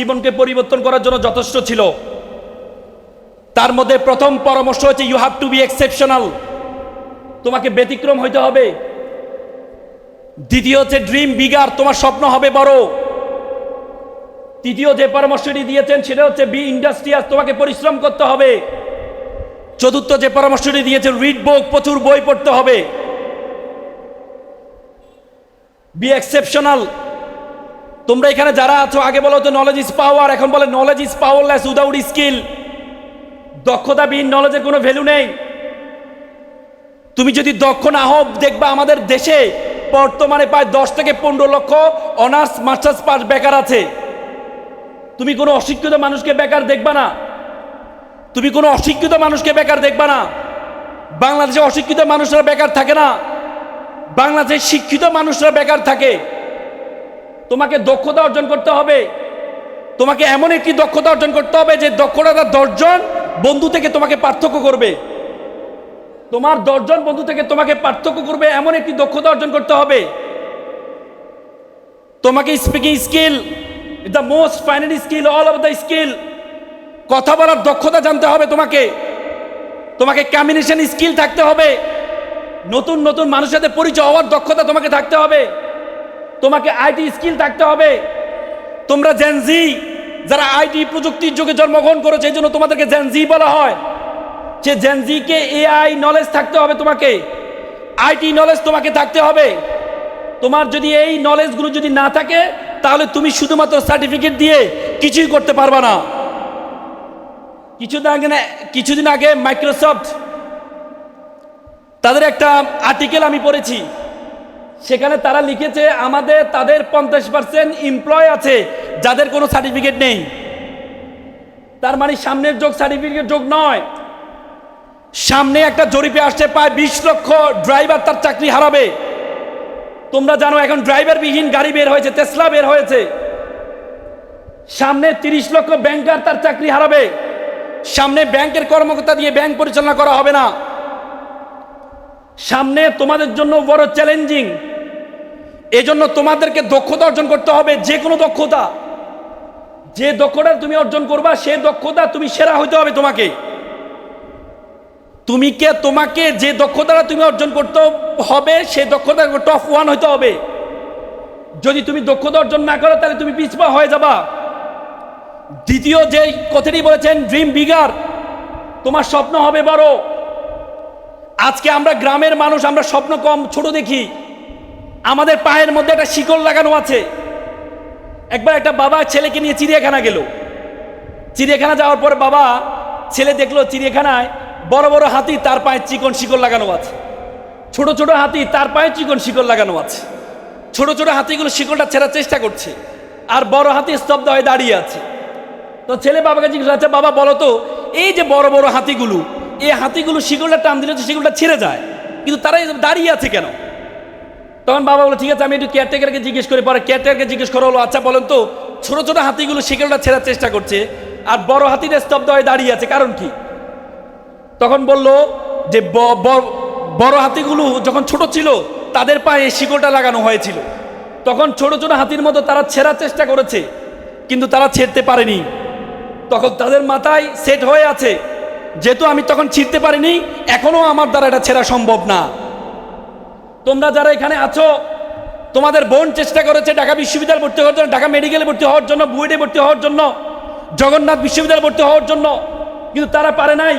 জীবনকে পরিবর্তন করার জন্য যথেষ্ট ছিল। তার মধ্যে প্রথম পরামর্শ হচ্ছে you have to be exceptional তোমাকে ব্যতিক্রম হইতে হবে। দ্বিতীয় হচ্ছে ড্রিম বিগার তোমার স্বপ্ন হবে বড়। তৃতীয় যে পরামর্শটি দিয়েছেন, সেটা হচ্ছে বি ইন্ডাস্ট্রিয়াস তোমাকে পরিশ্রম করতে হবে। চতুর্থ যে পরামর্শটি দিয়েছেন রিড বুক প্রচুর বই পড়তে হবে। বি এক্সেপশনাল তোমরা এখানে যারা আছো, আগে বলো তো নলেজ ইজ পাওয়ার এখন বলে knowledge is powerless without skill দক্ষতাবিহীন নলেজের কোনো ভ্যালু নেই। তুমি যদি দক্ষ না হও, দেখবা আমাদের দেশে বর্তমানে প্রায় দশ থেকে পনেরো লক্ষ অনার্স মাস্টার্স পাস বেকার আছে। তুমি কোনো অশিক্ষিত মানুষকে বেকার দেখবা না। তুমি কোনো অশিক্ষিত মানুষকে বেকার দেখবা না। বাংলাদেশে অশিক্ষিত মানুষরা বেকার থাকে না। বাংলাদেশে শিক্ষিত মানুষরা বেকার থাকে। তোমাকে দক্ষতা অর্জন করতে হবে। তোমাকে এমন একটি দক্ষতা অর্জন করতে হবে যে দক্ষতা দশজন বন্ধু থেকে তোমাকে পার্থক্য করবে। তোমার দশজন বন্ধু থেকে তোমাকে পার্থক্য করবে, এমন একটি দক্ষতা অর্জন করতে হবে। তোমাকে speaking skill the most final skill all of the skill কথা বলার দক্ষতা জানতে হবে তোমাকে। তোমাকে কম্বিনেশন স্কিল থাকতে হবে। নতুন নতুন মানুষের সাথে পরিচয় হওয়ার দক্ষতা তোমাকে থাকতে হবে। তোমাকে আইটি স্কিল থাকতে হবে। তোমরা জেনজি যারা আইটি প্রযুক্তির যুগে জন্মগ্রহণ করেছে, এই জন্য তোমাদেরকে জেনজি বলা হয়। যে জেনজিকে এআই নলেজ থাকতে হবে তোমাকে। আইটি নলেজ তোমাকে থাকতে হবে। তোমার যদি এই নলেজগুলো যদি না থাকে, তাহলে তুমি শুধুমাত্র সার্টিফিকেট দিয়ে কিছুই করতে পারবা না। কিছুদিন আগে কিছুদিন আগে মাইক্রোসফট তাদের একটা আর্টিকেল আমি পড়েছি। সেখানে তারা লিখেছে, আমাদের, তাদের পঞ্চাশ পার্সেন্ট এমপ্লয় আছে, যাদের কোনো সার্টিফিকেট নেই। তার মানে সামনের যোগ সার্টিফিকেট যোগ নয়। সামনে একটা জরিপে আসছে, প্রায় বিশ লক্ষ ড্রাইভার তার চাকরি হারাবে। তোমরা জানো, এখন ড্রাইভারবিহীন গাড়ি বের হয়েছে তেসলা বের হয়েছে। সামনে তিরিশ লক্ষ ব্যাংকার তার চাকরি হারাবে। সামনে ব্যাংকের কর্মকর্তা দিয়ে ব্যাংক পরিচালনা করা হবে না। সামনে তোমাদের জন্য বড় চ্যালেঞ্জিং এজন্য তোমাদেরকে দক্ষতা অর্জন করতে হবে, যে কোনো দক্ষতা। যে দক্ষতা তুমি অর্জন করবা, সে দক্ষতা তুমি সেরা হইতে হবে তোমাকে। তুমি কে, তোমাকে যে দক্ষতাটা তুমি অর্জন করতে হবে, সে দক্ষতা টপ ওয়ান হইতে হবে। যদি তুমি দক্ষতা অর্জন না করো, তাহলে তুমি পিছপা হয়ে যাবা। দ্বিতীয় যে কথাটি বলেছেন ড্রিম বিগার তোমার স্বপ্ন হবে বড়। আজকে আমরা গ্রামের মানুষ, আমরা স্বপ্ন কম, ছোট দেখি। আমাদের পায়ের মধ্যে একটা শিকল লাগানো আছে। একবার একটা বাবা ছেলেকে নিয়ে চিড়িয়াখানা গেল। চিড়িয়াখানা যাওয়ার পর বাবা ছেলে দেখল চিড়িয়াখানায় বড় বড় হাতি তার পায়ে চিকন শিকল লাগানো আছে। ছোট ছোট হাতি তার পায়ে চিকন শিকল লাগানো আছে। ছোট ছোট হাতিগুলো শিকলটা ছেড়ার চেষ্টা করছে আর বড় হাতি স্তব্ধ হয়ে দাঁড়িয়ে আছে। তো ছেলে বাবাকে জিজ্ঞেস আচ্ছা বাবা, বলো তো, এই যে বড় বড় হাতিগুলো, এই হাতিগুলো শিকলটা টান দিলে তো শিকলটা ছিঁড়ে যায়, কিন্তু তারা দাঁড়িয়ে আছে কেন? তখন বাবা বলো, ঠিক আছে, আমি একটু কেয়ারটেকারকে জিজ্ঞেস করি। পরে কেয়ারটেকারকে জিজ্ঞেস করা হলো আচ্ছা বলেন তো, ছোট ছোট হাতিগুলো শিকলটা ছেড়ার চেষ্টা করছে আর বড় হাতিটা স্তব্ধ হয়ে দাঁড়িয়ে আছে, কারণ কি? তখন বলল যে বড় হাতিগুলো যখন ছোট ছিল, তাদের পায়ে শিকলটা লাগানো হয়েছিল। তখন ছোট ছোট হাতির মতো তারা ছেঁড়ার চেষ্টা করেছে, কিন্তু তারা ছেড়তে পারেনি। তখন তাদের মাথায় সেট হয়ে আছে, যেহেতু আমি তখন ছিঁড়তে পারিনি এখনও আমার দ্বারা এটা ছেঁড়া সম্ভব না। তোমরা যারা এখানে আছো, তোমাদের বোন চেষ্টা করেছে ঢাকা বিশ্ববিদ্যালয়ে ভর্তি হওয়ার জন্য, ঢাকা মেডিকেলে ভর্তি হওয়ার জন্য, বুয়েটে ভর্তি হওয়ার জন্য, জগন্নাথ বিশ্ববিদ্যালয়ে ভর্তি হওয়ার জন্য, কিন্তু তারা পারে নাই।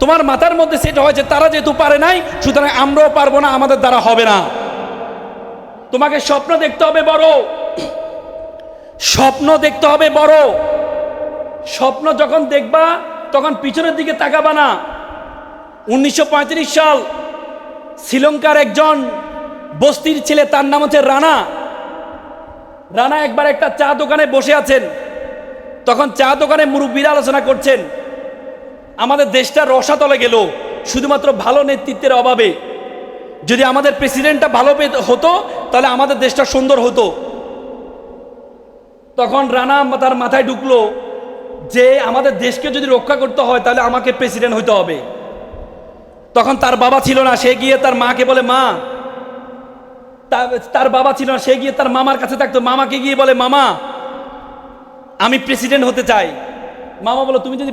তোমার মাথার মধ্যে সেট হয়েছে তারা যেহেতু পারে নাই, সুতরাং আমরাও পারব না, আমাদের দ্বারা হবে না। তোমাকে স্বপ্ন দেখতে হবে বড়। স্বপ্ন দেখতে হবে বড়। স্বপ্ন যখন দেখবা, তখন পিছনের দিকে তাকাবা না। উনিশশো পঁয়ত্রিশ সাল শ্রীলঙ্কার একজন বস্তির ছেলে, তার নাম হচ্ছে রানা। রানা একবার একটা চা দোকানে বসে আছেন। তখন চা দোকানে মুরব্বীরা আলোচনা করছেন, আমাদের দেশটা রসাতলে গেল, শুধুমাত্র ভালো নেতৃত্বের অভাবে। যদি আমাদের প্রেসিডেন্টটা ভালো হতো, তাহলে আমাদের দেশটা সুন্দর হতো। তখন রানা তার মাথায় ঢুকলো যে, আমাদের দেশকে যদি রক্ষা করতে হয়, তাহলে আমাকে প্রেসিডেন্ট হইতে হবে। তখন তার বাবা ছিল না, সে গিয়ে তার মাকে বলে, মা তার বাবা ছিল না, সে গিয়ে তার মামার কাছে থাকতো। মামাকে গিয়ে বলে, মামা, আমি প্রেসিডেন্ট হতে চাই। মামা বলো, তুমি যদি